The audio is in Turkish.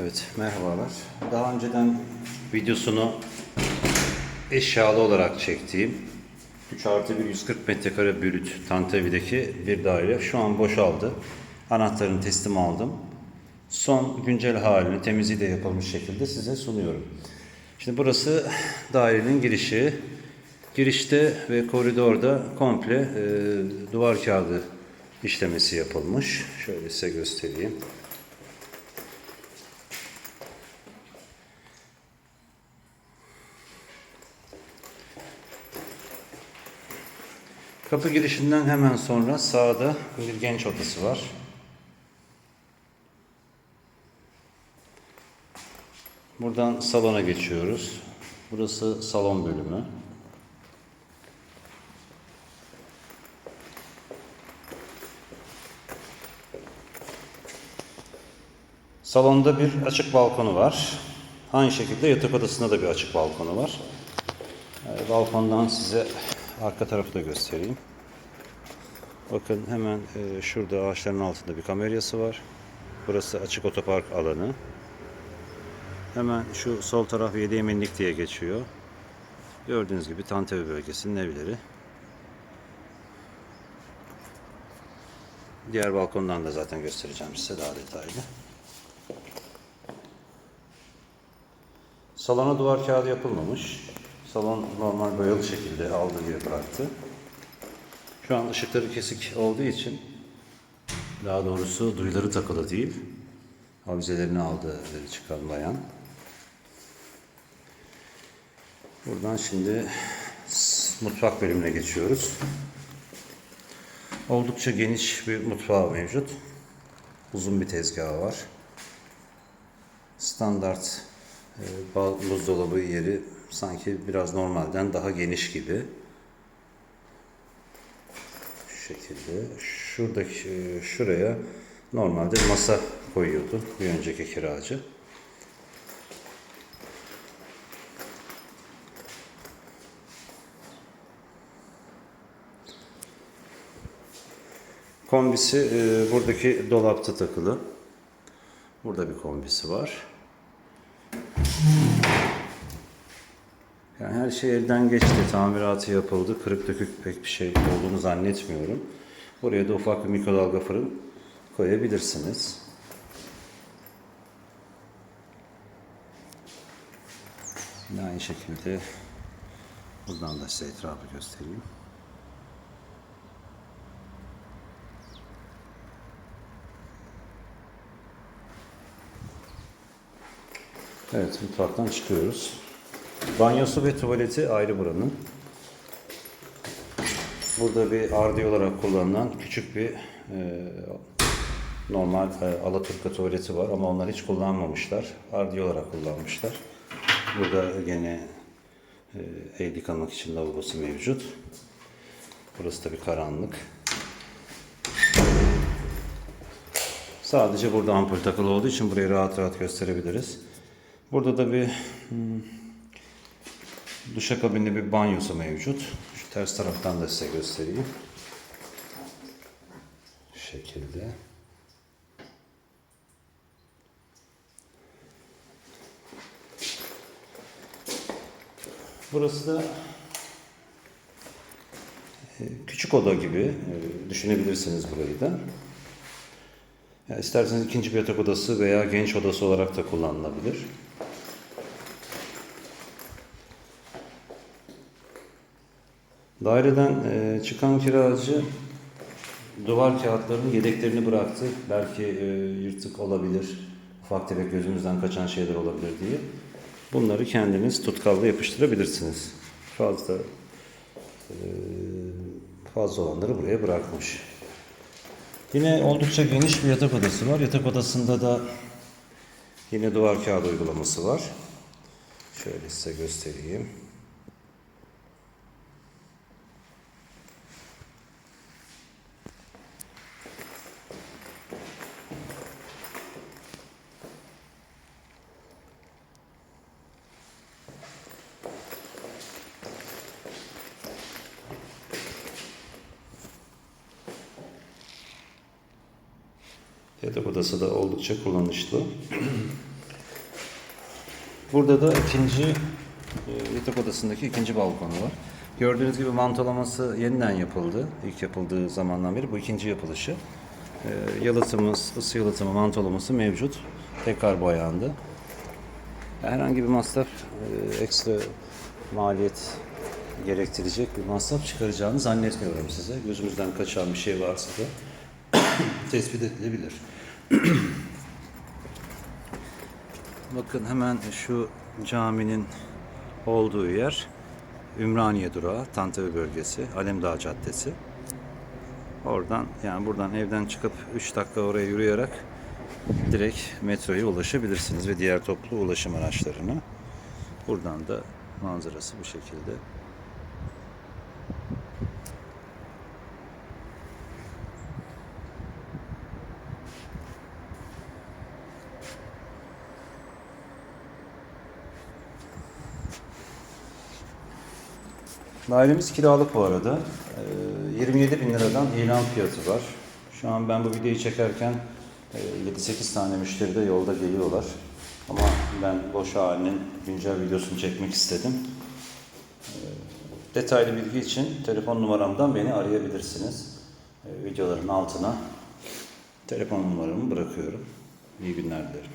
Evet, merhabalar. Daha önceden videosunu eşyalı olarak çektiğim 3 artı 1 140 metrekare bürüt Tantevi'deki bir daire şu an boşaldı. Anahtarını teslim aldım. Son güncel halini temizliği de yapılmış şekilde size sunuyorum. Şimdi burası dairenin girişi. Girişte ve koridorda komple e, duvar kağıdı işlemesi yapılmış. Şöyle size göstereyim. Kapı girişinden hemen sonra sağda bir genç odası var. Buradan salona geçiyoruz. Burası salon bölümü. Salonda bir açık balkonu var. Aynı şekilde yatak odasında da bir açık balkonu var. Ee, Balkondan size arka tarafı da göstereyim. Bakın hemen e, şurada ağaçların altında bir kameryası var. Burası açık otopark alanı. Hemen şu sol taraf Yedi Eminlik diye geçiyor. Gördüğünüz gibi Tantepe bölgesinin evleri. Diğer balkondan da zaten göstereceğim size daha detaylı. Salona duvar kağıdı yapılmamış. Salon normal boyalı şekilde aldığı gibi bıraktı. Şu an ışıkları kesik olduğu için daha doğrusu duyuları takılı değil. Avizelerini aldı çıkan bayan. Buradan şimdi mutfak bölümüne geçiyoruz. Oldukça geniş bir mutfağı mevcut. Uzun bir tezgahı var. Standart bal- buzdolabı yeri sanki biraz normalden daha geniş gibi. Şu şekilde. Şuradaki e, şuraya normalde masa koyuyordu bir önceki kiracı. Kombisi e, buradaki dolapta takılı. Burada bir kombisi var. Her şey elden geçti, tamiratı yapıldı. Kırık dökük pek bir şey olduğunu zannetmiyorum. Buraya da ufak bir mikrodalga fırın koyabilirsiniz. Yine aynı şekilde buradan da size etrafı göstereyim. Evet, mutfaktan çıkıyoruz. Banyosu ve tuvaleti ayrı buranın. Burada bir ardi olarak kullanılan küçük bir e, normal e, Alaturka tuvaleti var ama onlar hiç kullanmamışlar. Ardi olarak kullanmışlar. Burada gene e, el yıkamak için lavabosu mevcut. Burası tabii karanlık. Sadece burada ampul takılı olduğu için burayı rahat rahat gösterebiliriz. Burada da bir duşakabinli bir banyosu mevcut. Şu ters taraftan da size göstereyim. Şu şekilde. Burası da e, küçük oda gibi e, düşünebilirsiniz burayı da. Ya isterseniz ikinci bir yatak odası veya genç odası olarak da kullanılabilir. Daireden e, çıkan kiracı duvar kağıtlarının yedeklerini bıraktı. Belki e, yırtık olabilir, ufak tefek gözümüzden kaçan şeyler olabilir diye. Bunları kendiniz tutkalla yapıştırabilirsiniz. Fazla e, fazla olanları buraya bırakmış. Yine oldukça geniş bir yatak odası var. Yatak odasında da yine duvar kağıdı uygulaması var. Şöyle size göstereyim. Yatak odası da oldukça kullanışlı. Burada da ikinci e, yatak odasındaki ikinci balkonu var. Gördüğünüz gibi mantolaması yeniden yapıldı. İlk yapıldığı zamandan beri bu ikinci yapılışı. E, yalıtımımız, ısı yalıtımı, mantolaması mevcut. Tekrar boyandı. Herhangi bir masraf, e, ekstra maliyet gerektirecek bir masraf çıkaracağını zannetmiyorum size. Gözümüzden kaçan bir şey varsa da tespit edilebilir. Bakın hemen şu caminin olduğu yer Ümraniye durağı, Tantepe bölgesi, Alemdağ Caddesi. Oradan yani buradan evden çıkıp 3 dakika oraya yürüyerek direkt metroya ulaşabilirsiniz ve diğer toplu ulaşım araçlarına. Buradan da manzarası bu şekilde. Dairemiz kiralık bu arada. Ee, 27 bin liradan ilan fiyatı var. Şu an ben bu videoyu çekerken e, 7-8 tane müşteri de yolda geliyorlar. Ama ben boş halinin güncel videosunu çekmek istedim. Ee, Detaylı bilgi için telefon numaramdan beni arayabilirsiniz. Ee, Videoların altına telefon numaramı bırakıyorum. İyi günler dilerim.